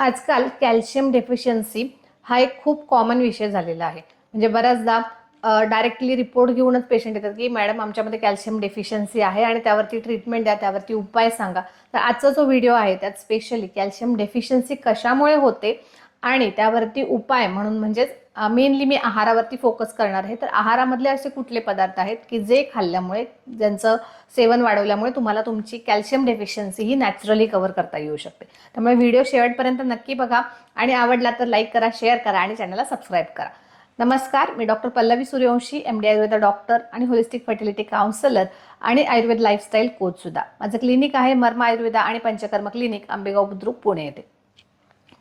आजकाल calcium deficiency हा एक खूप कॉमन विषय झालेला आहे. म्हणजे बऱ्याचदा डायरेक्टली रिपोर्ट घेऊनच पेशंट येतात की मॅडम आमच्यामध्ये कॅल्शियम डेफिशियन्सी आहे आणि त्यावरती ट्रीटमेंट द्या त्यावरती उपाय सांगा. तर आजचा जो व्हिडिओ आहे त्यात स्पेशली कॅल्शियम डेफिशियन्सी कशामुळे होते आणि त्यावरती उपाय म्हणून म्हणजेच मेनली मी आहारावरती फोकस करणार आहे. तर आहारामधले असे कुठले पदार्थ आहेत की जे खाल्ल्यामुळे ज्यांचं सेवन वाढवल्यामुळे तुम्हाला तुमची कॅल्शियम डेफिशियन्सी ही नॅचरली कव्हर करता येऊ शकते. त्यामुळे व्हिडिओ शेवटपर्यंत नक्की बघा आणि आवडला तर लाईक करा शेअर करा आणि चॅनलला सबस्क्राईब करा. नमस्कार मी doctor Pallavi Suryavanshi M D Ayurveda doctor आणि होलिस्टिक फर्टिलिटी काउन्सिलर आणि आयुर्वेद लाईफस्टाईल कोच सुद्धा. माझं क्लिनिक आहे मर्मा आयुर्वेदा आणि पंचकर्म क्लिनिक आंबेगाव बुद्रुक पुणे येथे.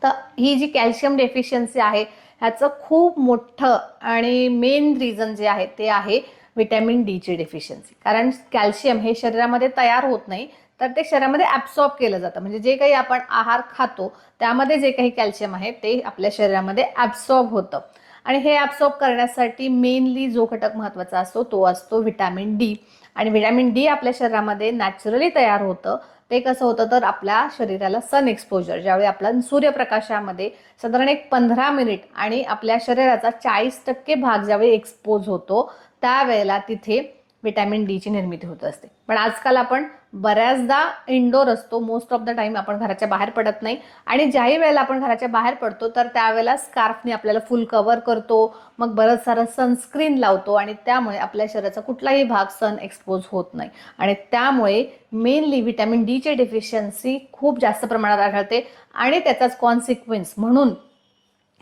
तर ही जी कॅल्शियम डेफिशियन्सी आहे ह्याचं खूप मोठं आणि मेन रिझन जे आहे ते आहे व्हिटॅमिन डीची डेफिशियन्सी कारण कॅल्शियम हे शरीरामध्ये तयार होत नाही तर ते शरीरामध्ये ॲब्सॉर्ब केलं जातं. म्हणजे जे काही आपण आहार खातो त्यामध्ये जे काही कॅल्शियम आहे ते आपल्या शरीरामध्ये ॲब्सॉर्ब होतं. आणि हे ॲब्सॉर्ब करण्यासाठी मेनली जो घटक महत्त्वाचा असतो तो असतो व्हिटॅमिन डी आणि व्हिटॅमिन डी आपल्या शरीरामध्ये नॅचरली तयार होतं ते कसं होतं तर आपल्या शरीराला सन एक्सपोजर ज्यावेळी आपला सूर्यप्रकाशामध्ये साधारण एक पंधरा मिनिट आणि आपल्या शरीराचा चाळीस टक्के भाग ज्यावेळी एक्सपोज होतो त्यावेळेला तिथे व्हिटॅमिन डीची निर्मिती होत असते. पण आजकाल आपण बऱ्याचदा इंडोर असतो. मोस्ट ऑफ द टाइम आपण घराच्या बाहेर पडत नाही. आणि ज्याही वेळेला आपण घराच्या बाहेर पडतो तर त्यावेळेला स्कार्फने आपल्याला फुल कव्हर करतो. मग बरंच सारं सनस्क्रीन लावतो आणि त्यामुळे आपल्या शरीराचा कुठलाही भाग सन एक्सपोज होत नाही. आणि त्यामुळे मेनली व्हिटॅमिन डीची डेफिशियन्सी खूप जास्त प्रमाणात आढळते. आणि त्याचाच कॉन्सिक्वेन्स म्हणून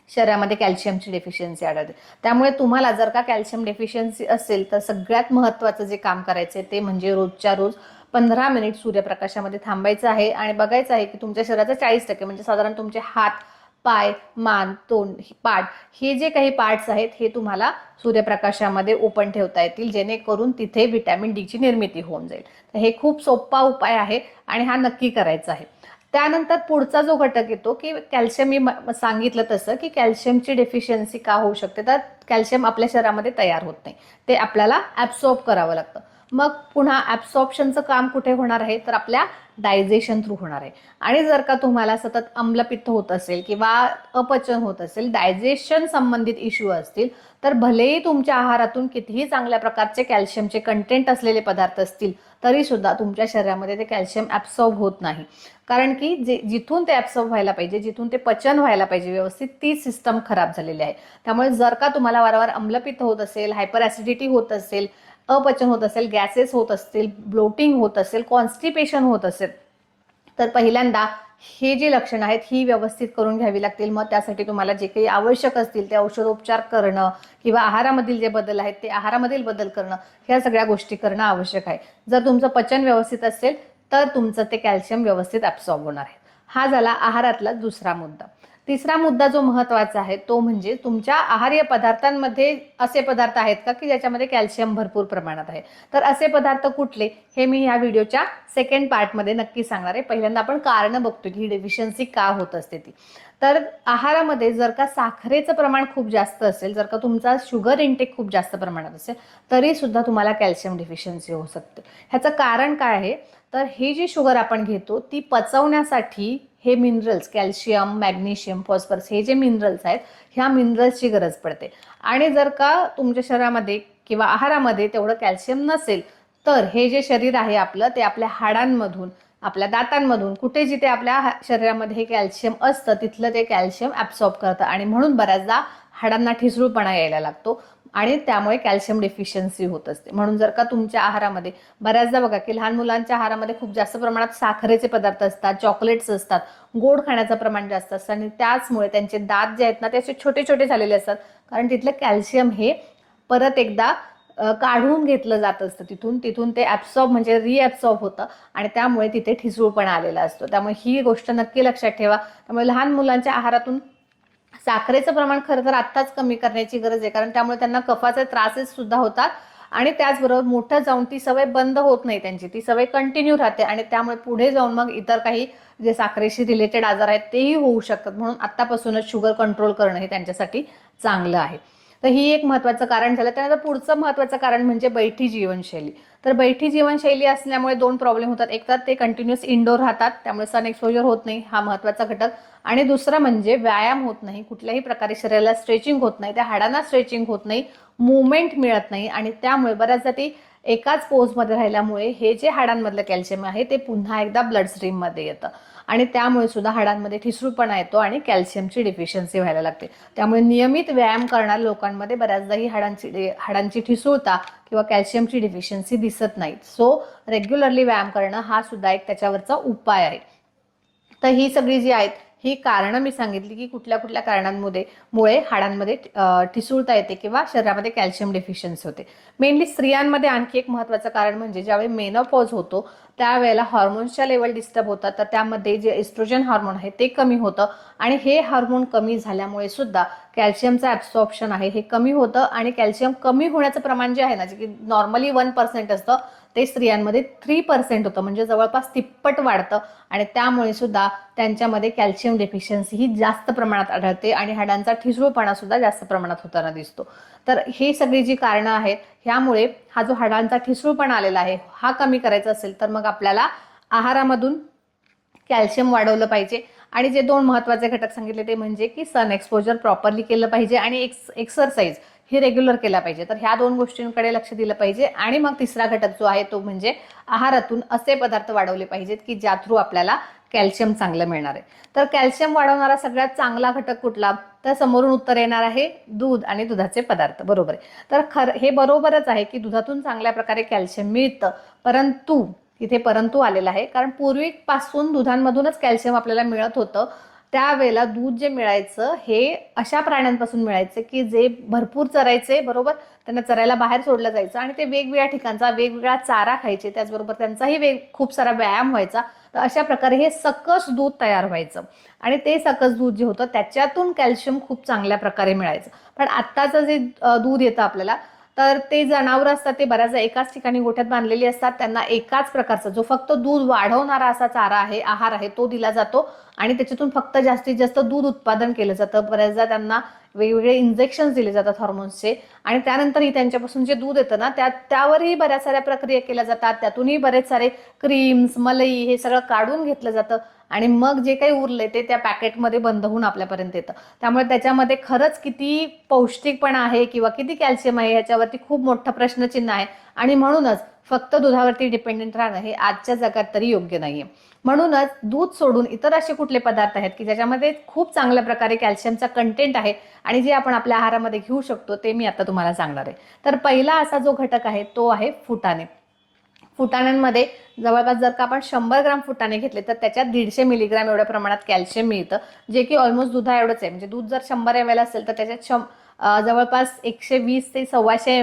शरीरामध्ये कॅल्शियमची डेफिशियन्सी आढळते. त्यामुळे तुम्हाला जर का कॅल्शियम डेफिशियन्सी असेल तर सगळ्यात महत्त्वाचं जे काम करायचं आहे ते म्हणजे रोजच्या रोज पंधरा मिनिट सूर्यप्रकाशामध्ये थांबायचं आहे आणि बघायचं आहे की तुमच्या शरीराचा चाळीस टक्के म्हणजे साधारण तुमचे हात पाय मान तोंड पाठ हे जे काही पार्ट्स आहेत हे तुम्हाला सूर्यप्रकाशामध्ये ओपन ठेवता येतील जेणेकरून तिथे व्हिटॅमिन डीची निर्मिती होऊन जाईल. तर हे खूप सोपा उपाय आहे आणि हा नक्की करायचा आहे. त्यानंतर पुढचा जो घटक येतो की कॅल्शियम मी सांगितलं तसं की कॅल्शियमची डेफिशियन्सी का होऊ शकते? तर कॅल्शियम आपल्या शरीरामध्ये तयार होत नाही. ते आपल्याला ॲब्सॉर्ब करावं लागतं. मग पुन्हा ॲब्सॉर्प्शनचं काम कुठे होणार आहे? तर आपल्या डायजेशन थ्रू होणार आहे. आणि जर का तुम्हाला सतत अम्लपित्त होत असेल किंवा अपचन होत असेल डायजेशन संबंधित इश्यू असतील तर भलेही तुमच्या आहारातून कितीही चांगल्या प्रकारचे कॅल्शियमचे कंटेंट असलेले पदार्थ असतील तरी सुद्धा तुमच्या शरीरामध्ये ते कॅल्शियम ॲब्सॉर्ब होत नाही. कारण की जे जिथून ते ॲब्सॉर्ब व्हायला पाहिजे जिथून ते पचन व्हायला पाहिजे व्यवस्थित ती सिस्टम खराब झालेली आहे. त्यामुळे जर का तुम्हाला वारंवार अम्लपित्त होत असेल हायपर ॲसिडिटी होत असेल अपचन होत असेल गॅसेस होत असतील ब्लोटिंग होत असेल कॉन्स्टिपेशन होत असेल तर पहिल्यांदा हे जे लक्षणं आहेत ही व्यवस्थित करून घ्यावी लागतील. मग त्यासाठी तुम्हाला जे काही आवश्यक असतील ते औषधोपचार करणं किंवा आहारामधील जे बदल आहेत ते आहारामधील बदल करणं ह्या सगळ्या गोष्टी करणं आवश्यक आहे. जर तुमचं पचन व्यवस्थित असेल तर तुमचं ते कॅल्शियम व्यवस्थित ॲब्सॉर्ब होणार आहे. हा झाला आहारातला दुसरा मुद्दा. तिसरा मुद्दा जो महत्त्वाचा आहे तो म्हणजे तुमच्या आहार्य पदार्थांमध्ये असे पदार्थ आहेत का की ज्याच्यामध्ये कॅल्शियम भरपूर प्रमाणात आहे? तर असे पदार्थ कुठले? हे मी ह्या व्हिडिओच्या सेकंड पार्टमध्ये नक्की सांगणार आहे. पहिल्यांदा आपण कारणं बघतो की ही डेफिशियन्सी का होत असते ती. तर आहारामध्ये जर का साखरेचं प्रमाण खूप जास्त असेल जर का तुमचा शुगर इंटेक खूप जास्त प्रमाणात असेल तरी सुद्धा तुम्हाला कॅल्शियम डेफिशियन्सी होऊ शकते. ह्याचं कारण काय आहे? तर हे जी शुगर आपण घेतो ती पचवण्यासाठी हे मिनरल्स कॅल्शियम मॅग्नेशियम फॉस्फरस हे जे मिनरल्स आहेत ह्या मिनरल्सची गरज पडते. आणि जर का तुमच्या शरीरामध्ये किंवा आहारामध्ये तेवढं कॅल्शियम नसेल तर हे जे शरीर आहे आपलं ते आपल्या हाडांमधून आपल्या दातांमधून कुठे जिथे आपल्या हा- शरीरामध्ये हे कॅल्शियम असतं तिथलं ते कॅल्शियम ॲब्सॉर्ब करतं. आणि म्हणून बऱ्याचदा हाडांना ठिसळूपणा यायला लागतो आणि त्यामुळे कॅल्शियम डेफिशियन्सी होत असते. म्हणून जर का तुमच्या आहारामध्ये बऱ्याचदा बघा की लहान मुलांच्या आहारामध्ये खूप जास्त प्रमाणात साखरेचे पदार्थ असतात चॉकलेट्स असतात गोड खाण्याचं प्रमाण जास्त असतं आणि त्याचमुळे त्यांचे दात जे आहेत ना ते असे छोटे छोटे झालेले असतात. कारण तिथलं कॅल्शियम हे परत एकदा काढून घेतलं जात असतं तिथून तिथून ते ॲब्सॉर्ब म्हणजे रिॲब्सॉर्ब होतं आणि त्यामुळे तिथे ठिसूळपणा आलेला असतो. त्यामुळे ही गोष्ट नक्की लक्षात ठेवा. त्यामुळे लहान मुलांच्या आहारातून साखरेचं प्रमाण खरं तर आत्ताच कमी करण्याची गरज आहे कारण त्यामुळे त्यांना कफाचे त्रासेस सुद्धा होतात आणि त्याचबरोबर मोठं जाऊन ती सवय बंद होत नाही त्यांची. ती सवय कंटिन्यू राहते आणि त्यामुळे पुढे जाऊन मग इतर काही जे साखरेशी रिलेटेड आजार आहेत तेही होऊ शकतात. म्हणून आत्तापासूनच शुगर कंट्रोल करणं हे त्यांच्यासाठी चांगलं आहे. तर ही एक महत्त्वाचं कारण झालं. त्यानंतर पुढचं महत्त्वाचं कारण म्हणजे बैठी जीवनशैली. तर बैठी जीवनशैली असल्यामुळे दोन प्रॉब्लेम होतात. एक तर ते कंटिन्युअस इनडोर राहतात त्यामुळे सन एक्सपोजर होत नाही हा महत्त्वाचा घटक. आणि दुसरा म्हणजे व्यायाम होत नाही. कुठल्याही प्रकारे शरीराला स्ट्रेचिंग होत नाही. त्या हाडांना स्ट्रेचिंग होत नाही. मुवमेंट मिळत नाही. आणि त्यामुळे बऱ्याचदा ती एकाच पोजमध्ये राहिल्यामुळे हे जे हाडांमधलं कॅल्शियम आहे ते पुन्हा एकदा ब्लड स्ट्रीममध्ये येतं. आणि त्यामुळे सुद्धा हाडांमध्ये ठिसूळपणा येतो आणि कॅल्शियमची डिफिशियन्सी व्हायला लागते. त्यामुळे नियमित व्यायाम करणाऱ्या लोकांमध्ये बऱ्याचदा ही हाडांची हाडांची ठिसूळता किंवा कॅल्शियमची डिफिशियन्सी दिसत नाही सो रेग्युलरली व्यायाम करणं हा सुद्धा एक त्याच्यावरचा उपाय आहे. तर ही सगळी जी आहेत ही कारणं मी सांगितली की कुठल्या कुठल्या कारणांमध्ये मुळे हाडांमध्ये ठिसूळता येते किंवा शरीरामध्ये कॅल्शियम डेफिशियन्सी होते. मेनली स्त्रियांमध्ये आणखी एक महत्त्वाचं कारण म्हणजे ज्यावेळी मेनोपॉज होतो त्यावेळेला हॉर्मोन्सच्या लेवल डिस्टर्ब होतात. तर त्यामध्ये जे एस्ट्रोजन हार्मोन आहे ते कमी होतं. आणि हे हार्मोन कमी झाल्यामुळे सुद्धा कॅल्शियमचं ॲब्सॉर्प्शन आहे हे कमी होतं. आणि कॅल्शियम कमी होण्याचं प्रमाण जे आहे ना जे की नॉर्मली वन पर्सेंट असतं ते स्त्रियांमध्ये थ्री पर्सेंट होतं. म्हणजे जवळपास तिप्पट वाढतं. आणि त्यामुळे सुद्धा त्यांच्यामध्ये कॅल्शियम डेफिशियन्सी ही जास्त प्रमाणात आढळते. आणि हाडांचा ठिसूळपणा सुद्धा जास्त प्रमाणात होताना दिसतो. तर ही सगळी जी कारणं आहेत ह्यामुळे हा जो हाडांचा ठिसूळपणा आलेला आहे हा कमी करायचा असेल तर मग आपल्याला आहारामधून कॅल्शियम वाढवलं पाहिजे. आणि जे दोन महत्त्वाचे घटक सांगितले ते म्हणजे की सन एक्सपोजर प्रॉपरली केलं पाहिजे आणि एक्स एक्सरसाइज हे रेग्युलर केला पाहिजे. तर ह्या दोन गोष्टींकडे लक्ष दिलं पाहिजे. आणि मग तिसरा घटक जो आहे तो म्हणजे आहारातून असे पदार्थ वाढवले पाहिजेत की ज्या थ्रू आपल्याला कॅल्शियम चांगलं मिळणार आहे. तर कॅल्शियम वाढवणारा सगळ्यात चांगला घटक कुठला? तर समोरून उत्तर येणार आहे दूध आणि दुधाचे पदार्थ. बरोबर आहे. तर खर हे बरोबरच आहे की दुधातून चांगल्या प्रकारे कॅल्शियम मिळतं. परंतु इथे परंतु आलेला आहे. कारण पूर्वीपासून दुधांमधूनच कॅल्शियम आपल्याला मिळत होतं. त्यावेळेला दूध जे मिळायचं हे अशा प्राण्यांपासून मिळायचं की जे भरपूर चरायचे बरोबर? त्यांना चरायला बाहेर सोडलं जायचं आणि ते वेगवेगळ्या ठिकाणचा वेगवेगळा चारा खायचे. त्याचबरोबर त्यांचाही वेग खूप सारा व्यायाम व्हायचा. तर अशा प्रकारे हे सकस दूध तयार व्हायचं. आणि ते सकस दूध जे होतं त्याच्यातून कॅल्शियम खूप चांगल्या प्रकारे मिळायचं. पण आत्ताचं जे दूध येतं आपल्याला तर ते जनावरं असतात ते बऱ्याचदा एकाच ठिकाणी गोठ्यात बांधलेली असतात. त्यांना एकाच प्रकारचा जो फक्त दूध वाढवणारा असा चारा आहे आहार आहे तो दिला जातो आणि त्याच्यातून फक्त जास्तीत जास्त दूध उत्पादन केलं जातं. बऱ्याचदा त्यांना वेगवेगळे इंजेक्शन्स दिले जातात हॉर्मोन्सचे आणि त्यानंतरही त्यांच्यापासून जे दूध येतं ना त्या त्यावरही बऱ्याच साऱ्या प्रक्रिया केल्या जातात. त्यातूनही बरेच सारे क्रीम्स मलई हे सगळं काढून घेतलं जातं. आणि मग जे काही उरले ते त्या पॅकेटमध्ये बंद होऊन आपल्यापर्यंत येतं. त्यामुळे त्याच्यामध्ये खरंच किती पौष्टिकपणा आहे किंवा किती कॅल्शियम आहे ह्याच्यावरती खूप मोठं प्रश्नचिन्ह आहे. आणि म्हणूनच फक्त दुधावरती डिपेंडेंट राहणं हे आजच्या जगात तरी योग्य नाहीये. म्हणूनच दूध सोडून इतर असे कुठले पदार्थ आहेत की ज्याच्यामध्ये खूप चांगल्या प्रकारे कॅल्शियमचा कंटेंट आहे आणि जे आपण आपल्या आहारामध्ये घेऊ शकतो ते मी आता तुम्हाला सांगणार आहे. तर पहिला असा जो घटक आहे तो आहे फुटाणे. फुटाण्यांमध्ये जवळपास जर का आपण शंभर ग्राम फुटाणे घेतले तर त्याच्यात दीडशे मिलीग्राम एवढ्या प्रमाणात कॅल्शियम मिळतं जे की ऑलमोस्ट दुधा एवढंच आहे. म्हणजे दूध जर शंभर एम एल असेल तर त्याच्यात शं जवळपास एकशे वीस ते सव्वाशे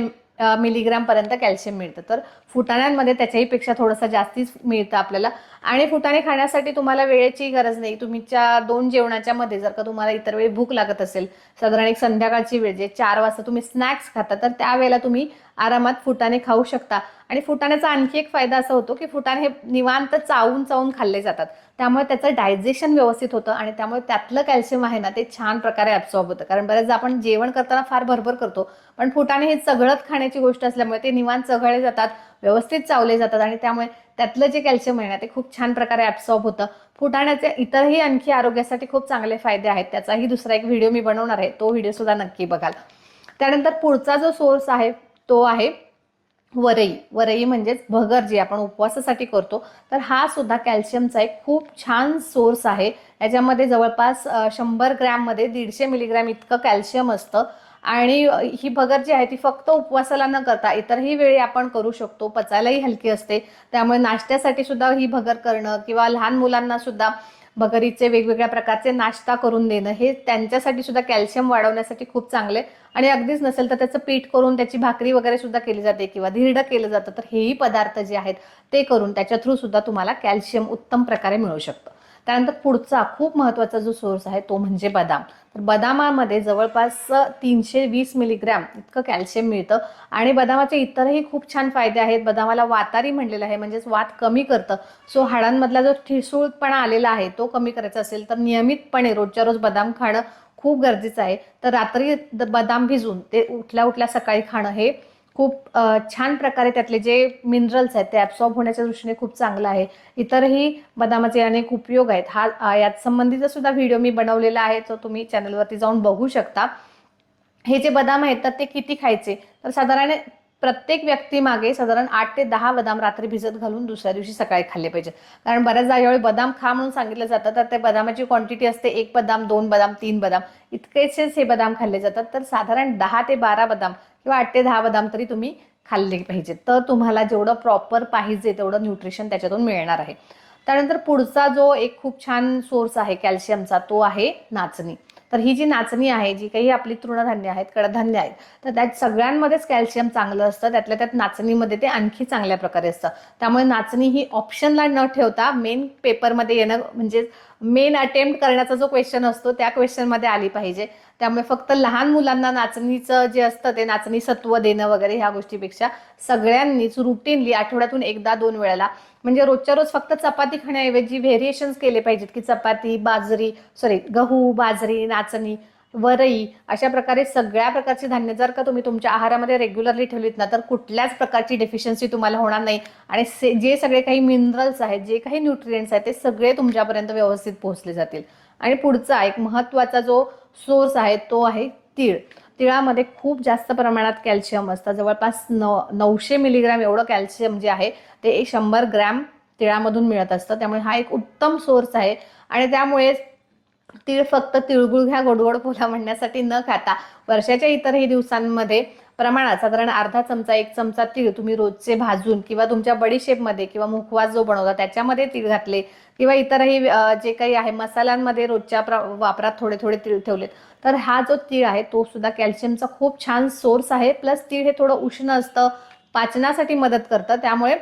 मिलीग्राम पर्यंत कॅल्शियम मिळतं. तर फुटाण्यांमध्ये त्याच्याही पेक्षा थोडंसं जास्तीच मिळतं आपल्याला. आणि फुटाणे खाण्यासाठी तुम्हाला वेळेची गरज नाही. तुमच्या दोन जेवणाच्या मध्ये जर का तुम्हाला इतर वेळी भूक लागत असेल साधारण एक संध्याकाळची वेळ जे चार वाजता तुम्ही स्नॅक्स खाता तर त्यावेळेला तुम्ही आरामात फुटाणे खाऊ शकता. आणि फुटाण्याचा आणखी एक फायदा असा होतो की फुटाणे हे निवांत चावून चावून खाल्ले जातात. त्यामुळे त्याचं डायजेशन व्यवस्थित होतं आणि त्यामुळे त्यातलं कॅल्शियम आहे ना ते छान प्रकारे ॲब्सॉर्ब होतं. कारण बऱ्याचदा आपण जेवण करताना फार भरभर करतो पण फुटाणे हे चघळत खाण्याची गोष्ट असल्यामुळे ते निवांत चघळले जातात व्यवस्थित चावले जातात आणि त्यामुळे त्यातलं जे कॅल्शियम आहे ना ते खूप छान प्रकारे ॲब्सॉर्ब होतं. फुटाण्याचे इतरही आणखी आरोग्यासाठी खूप चांगले फायदे आहेत. त्याचाही दुसरा एक व्हिडिओ मी बनवणार आहे. तो व्हिडिओ सुद्धा नक्की बघाल. त्यानंतर पुढचा जो सोर्स आहे तो आहे वरई. वरई म्हणजेच भगर जी आपण उपवासासाठी करतो. तर हा सुद्धा कॅल्शियमचा एक खूप छान सोर्स आहे. याच्यामध्ये जवळपास शंभर ग्रॅममध्ये दीडशे मिलीग्रॅम इतकं कॅल्शियम असतं. आणि ही भगर जी आहे ती फक्त उपवासाला न करता इतरही वेळी आपण करू शकतो. पचायलाही हलकी असते. त्यामुळे नाश्त्यासाठी सुद्धा ही भगर करणं किंवा लहान मुलांना सुद्धा भगरीचे वेगवेगळ्या प्रकारचे नाश्ता करून देणं हे त्यांच्यासाठी सुद्धा कॅल्शियम वाढवण्यासाठी खूप चांगले आणि अगदीच नसेल तर त्याचं पीठ करून त्याची भाकरी वगैरे सुद्धा केली जाते किंवा धिरडं केलं जातं तर हेही पदार्थ जे आहेत ते करून त्याच्या थ्रू सुद्धा तुम्हाला कॅल्शियम उत्तम प्रकारे मिळू शकतं. त्यानंतर पुढचा खूप महत्त्वाचा जो सोर्स आहे तो म्हणजे बदाम. तर बदामामध्ये जवळपास तीनशे वीस मिलीग्रॅम इतकं कॅल्शियम मिळतं आणि बदामाचे इतरही खूप छान फायदे आहेत. बदामाला वातारी म्हणलेलं आहे म्हणजेच वात कमी करतं. सो हाडांमधला जो ठिसूळपणा आलेला आहे तो कमी करायचा असेल तर नियमितपणे रोजच्या रोज बदाम खाणं खूप गरजेचं आहे. तर रात्री द- बदाम भिजून ते उठल्या उठल्या सकाळी खाणं हे खूप छान प्रकारे त्यातले जे मिनरल्स आहेत ते ॲब्सॉर्ब होण्याच्या दृष्टीने खूप चांगलं आहे. इतरही बदामाचे अनेक उपयोग आहेत. हा यात संबंधीचा सुद्धा व्हिडिओ मी बनवलेला आहे तो तुम्ही चॅनलवरती जाऊन बघू शकता. हे जे बदाम आहेत तर ते किती खायचे? तर साधारण प्रत्येक व्यक्तीमागे साधारण आठ ते दहा बदाम रात्री भिजत घालून दुसऱ्या दिवशी सकाळी खाल्ले पाहिजे. कारण बऱ्याचदा यावेळी बदाम खा म्हणून सांगितलं जातं तर ते बदामाची क्वांटिटी असते एक बदाम दोन बदाम तीन बदाम. इतकेचेच हे बदाम खाल्ले जातात. तर साधारण दहा ते बारा बदाम किंवा आठ ते दहा बदाम तरी तुम्ही खाल्ले पाहिजेत. तर तुम्हाला जेवढं प्रॉपर पाहिजे तेवढं न्यूट्रिशन त्याच्यातून मिळणार आहे. त्यानंतर पुढचा जो एक खूप छान सोर्स आहे कॅल्शियमचा तो आहे नाचणी. तर ही जी नाचणी आहे जी काही आपली तृणधान्य आहेत कडधान्य आहेत तर त्यात सगळ्यांमध्येच कॅल्शियम चांगलं असतं. त्यातल्या त्यात नाचणीमध्ये ते आणखी चांगल्या प्रकारे असतं. त्यामुळे नाचणी ही ऑप्शनला न ठेवता मेन पेपरमध्ये येणं म्हणजे मेन अटेम्प्ट करण्याचा जो क्वेश्चन असतो त्या क्वेश्चनमध्ये आली पाहिजे. त्यामुळे फक्त लहान मुलांना नाचणीचं जे असतं ते नाचणी सत्व देणं वगैरे ह्या गोष्टीपेक्षा सगळ्यांनीच रुटीनली आठवड्यातून एकदा दोन वेळेला म्हणजे रोजच्या रोज फक्त चपाती खाण्याऐवजी व्हेरिएशन्स केले पाहिजेत की चपाती बाजरी सॉरी गहू बाजरी नाचणी वरई अशा प्रकारे सगळ्या प्रकारची धान्य जर का तुम्ही तुमच्या आहारामध्ये रेग्युलरली ठेवलीत ना तर कुठल्याच प्रकारची डेफिशियन्सी तुम्हाला होणार नाही. आणि से जे सगळे काही मिनरल्स आहेत जे काही न्यूट्रिएंट्स आहेत ते सगळे तुमच्यापर्यंत व्यवस्थित पोहोचले जातील. आणि पुढचा एक महत्त्वाचा जो सोर्स आहे तो आहे तीळ. तिळामध्ये खूप जास्त प्रमाणात कॅल्शियम असतं. जवळपास न नऊशे मिलीग्रॅम एवढं कॅल्शियम जे आहे ते शंभर ग्रॅम तिळामधून मिळत असतं. त्यामुळे हा एक उत्तम सोर्स आहे. आणि त्यामुळे तीळ फक्त तिळगुळ घ्या गोडगोड फुला म्हणण्यासाठी न खाता वर्षाच्या इतरही दिवसांमध्ये प्रमाणात साधारण अर्धा चमचा एक चमचा तीळ तुम्ही रोजचे भाजून किंवा तुमच्या बडीशेपमध्ये किंवा मुखवास जो बनवता त्याच्यामध्ये तीळ घातले किंवा इतरही जे काही आहे मसाल्यांमध्ये रोजच्या वापरात थोडे थोडे तीळ ठेवलेत. तर हा जो तीळ आहे तो सुद्धा कॅल्शियमचा खूप छान सोर्स आहे. प्लस तीळ हे थोडं उष्ण असतं पाचनासाठी मदत करतं. त्यामुळे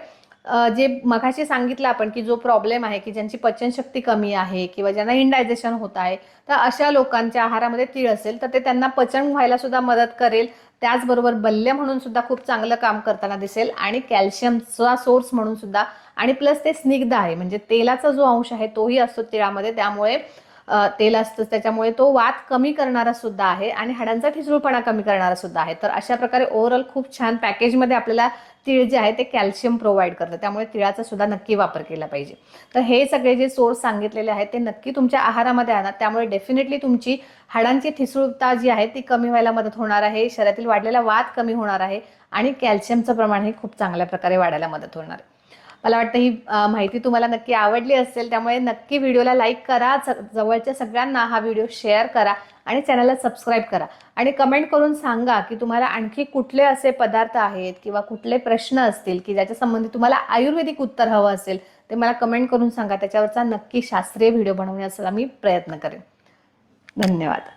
जे मघाशी सांगितलं आपण की जो प्रॉब्लेम आहे की ज्यांची पचनशक्ती कमी आहे किंवा ज्यांना इनडायजेशन होत आहे तर अशा लोकांच्या आहारामध्ये तीळ असेल तर ते त्यांना पचन व्हायला सुद्धा मदत करेल. त्याचबरोबर बल्ल्य म्हणून सुद्धा खूप चांगलं काम करताना दिसेल आणि कॅल्शियमचा सोर्स म्हणून सुद्धा आणि प्लस ते स्निग्ध आहे. म्हणजे तेलाचा जो अंश आहे तोही असतो तिळामध्ये. त्यामुळे तेल असतं त्याच्यामुळे तो वात कमी करणारा सुद्धा आहे आणि हाडांचा ठिसूळपणा कमी करणारा सुद्धा आहे. तर अशा प्रकारे ओव्हरऑल खूप छान पॅकेजमध्ये आपल्याला तीळ जे आहे ते कॅल्शियम प्रोव्हाइड करतं. त्यामुळे तिळाचा सुद्धा नक्की वापर केला पाहिजे. तर हे सगळे जे सोर्स सांगितलेले आहेत ते नक्की तुमच्या आहारामध्ये आणा. त्यामुळे डेफिनेटली तुमची हाडांची ठिसूळता जी आहे ती कमी व्हायला मदत होणार आहे. शरीरातील वाढलेला वात कमी होणार आहे आणि कॅल्शियमचं प्रमाण हे खूप चांगल्या प्रकारे वाढायला मदत होणार आहे. मला वाटतं ही माहिती तुम्हाला नक्की आवडली असेल त्यामुळे नक्की व्हिडिओला लाईक करा जवळच्या सगळ्यांना हा व्हिडिओ शेअर करा आणि चॅनलला सबस्क्राईब करा. आणि कमेंट करून सांगा की तुम्हाला आणखी कुठले असे पदार्थ आहेत किंवा कुठले प्रश्न असतील की ज्याच्या संबंधी तुम्हाला आयुर्वेदिक उत्तर हवं असेल ते मला कमेंट करून सांगा. त्याच्यावरचा नक्की शास्त्रीय व्हिडिओ बनवण्याचा मी प्रयत्न करेन. धन्यवाद.